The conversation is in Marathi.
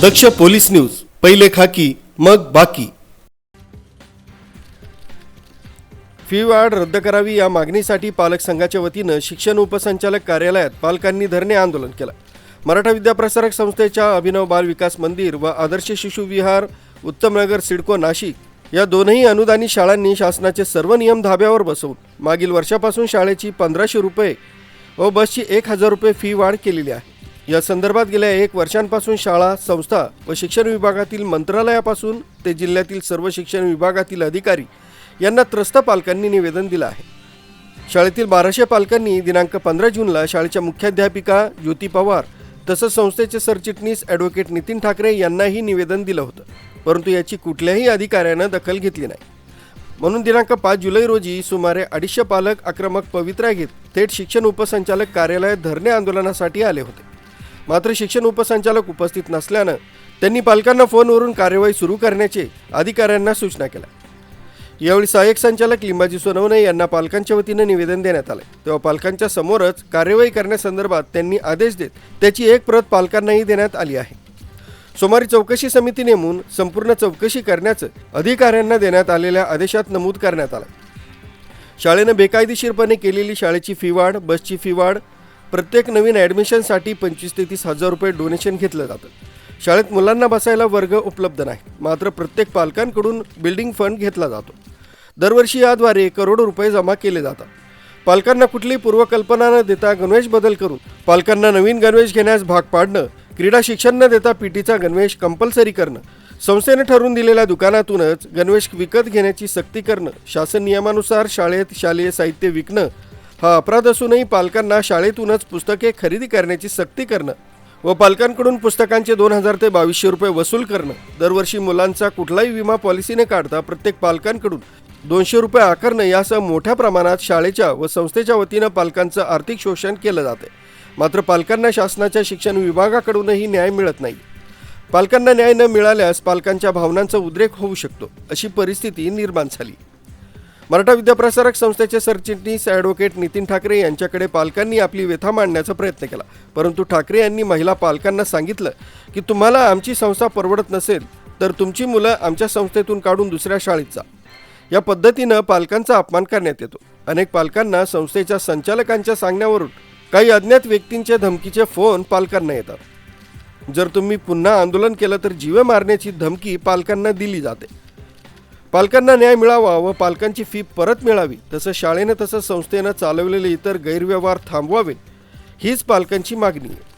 दक्ष पोलीस न्यूज पहिले खाकी मग बाकी. फी वाढ रद्द करावी या मागणीसाठी पालक संघाच्या वतीनं शिक्षण उपसंचालक कार्यालयात पालकांनी धरणे आंदोलन केलं. मराठा विद्याप्रसारक संस्थेच्या अभिनव बाल विकास मंदिर व आदर्श शिशु विहार उत्तमनगर सिडको नाशिक या दोनही अनुदानित शाळांनी शासनाचे सर्व नियम धाब्यावर बसवून मागील वर्षापासून शाळेची पंधराशे रुपये व बसची एक हजार रुपये फी वाढ केलेली आहे. या संदर्भात गेल्या एक वर्षांपासून शाळा संस्था व शिक्षण विभागातील मंत्रालयापासून ते जिल्ह्यातील सर्व शिक्षण विभागातील अधिकारी यांना त्रस्त पालकांनी निवेदन दिलं आहे. शाळेतील बाराशे पालकांनी दिनांक पंधरा जूनला शाळेच्या मुख्याध्यापिका ज्योती पवार तसंच संस्थेचे सरचिटणीस ॲडव्होकेट नितीन ठाकरे यांनाही निवेदन दिलं होतं. परंतु याची कुठल्याही अधिकाऱ्यानं दखल घेतली नाही. म्हणून दिनांक पाच जुलै रोजी सुमारे अडीचशे पालक आक्रमक पवित्रा घेत थेट शिक्षण उपसंचालक कार्यालयात धरणे आंदोलनासाठी आले होते. मात्र शिक्षण उपसंचालक उपस्थित नसल्यानं त्यांनी पालकांना फोनवरून कार्यवाही सुरू करण्याचे अधिकाऱ्यांना सूचना केल्या. यावेळी सहाय्यक संचालक लिंबाजी सोनवणे यांना पालकांच्या वतीनं निवेदन देण्यात आलं. तेव्हा पालकांच्या समोरच कार्यवाही करण्यासंदर्भात त्यांनी आदेश देत त्याची एक प्रत पालकांनाही देण्यात आली आहे. सोमवारी चौकशी समिती नेमून संपूर्ण चौकशी करण्याचं अधिकाऱ्यांना देण्यात आलेल्या आदेशात नमूद करण्यात आलं. शाळेनं बेकायदेशीरपणे केलेली शाळेची फी वाढ बसची फी वाढ प्रत्येक नवीन ॲडमिशनसाठी पंचवीस ते तीस हजार रुपये डोनेशन घेतलं जातं. शाळेत मुलांना बसायला वर्ग उपलब्ध नाही मात्र प्रत्येक पालकांकडून बिल्डिंग फंड घेतला जातो. दरवर्षी याद्वारे करोडो रुपये जमा केले जातात. पालकांना कुठली पूर्वकल्पना न देता गणवेश बदल करून पालकांना नवीन गणवेश घेण्यास भाग पाडणं क्रीडा शिक्षण न देता पीटीचा गणवेश कंपल्सरी करणं संस्थेने ठरवून दिलेल्या दुकानातूनच गणवेश विकत घेण्याची सक्ती करणं शासन नियमानुसार शाळेत शालेय साहित्य विकणं हा अपराध असूनही पालकांना शाळेतूनच पुस्तके खरेदी करण्याची सक्ती करणं व पालकांकडून पुस्तकांचे दोन हजार ते बावीसशे रुपये वसूल करणं दरवर्षी मुलांचा कुठलाही विमा पॉलिसीने काढता प्रत्येक पालकांकडून दोनशे रुपये आकारणं यासह मोठ्या प्रमाणात शाळेच्या व संस्थेच्या वतीनं पालकांचं आर्थिक शोषण केलं जाते मात्र पालकांना शासनाच्या शिक्षण विभागाकडूनही न्याय मिळत नाही. पालकांना न्याय न मिळाल्यास पालकांच्या भावनांचा उद्रेक होऊ शकतो अशी परिस्थिती निर्माण झाली. मराठा विद्याप्रसारक संस्थेचे सरचिटणीस ॲडव्होकेट नितीन ठाकरे यांच्याकडे पालकांनी आपली व्यथा मांडण्याचा प्रयत्न केला. परंतु ठाकरे यांनी महिला पालकांना सांगितलं की तुम्हाला आमची संस्था परवडत नसेल तर तुमची मुलं आमच्या संस्थेतून काढून दुसऱ्या शाळेत जा. या पद्धतीनं पालकांचा अपमान करण्यात येतो. अनेक पालकांना संस्थेच्या संचालकांच्या सांगण्यावरून काही अज्ञात व्यक्तींचे धमकीचे फोन पालकांना येतात. जर तुम्ही पुन्हा आंदोलन केलं तर जीवे मारण्याची धमकी पालकांना दिली जाते. पालकांना न्याय मिळावा व पालकांची फी परत मिळावी तसं शाळेनं तसं संस्थेनं चालवलेले इतर गैरव्यवहार थांबवावे हीच पालकांची मागणी आहे.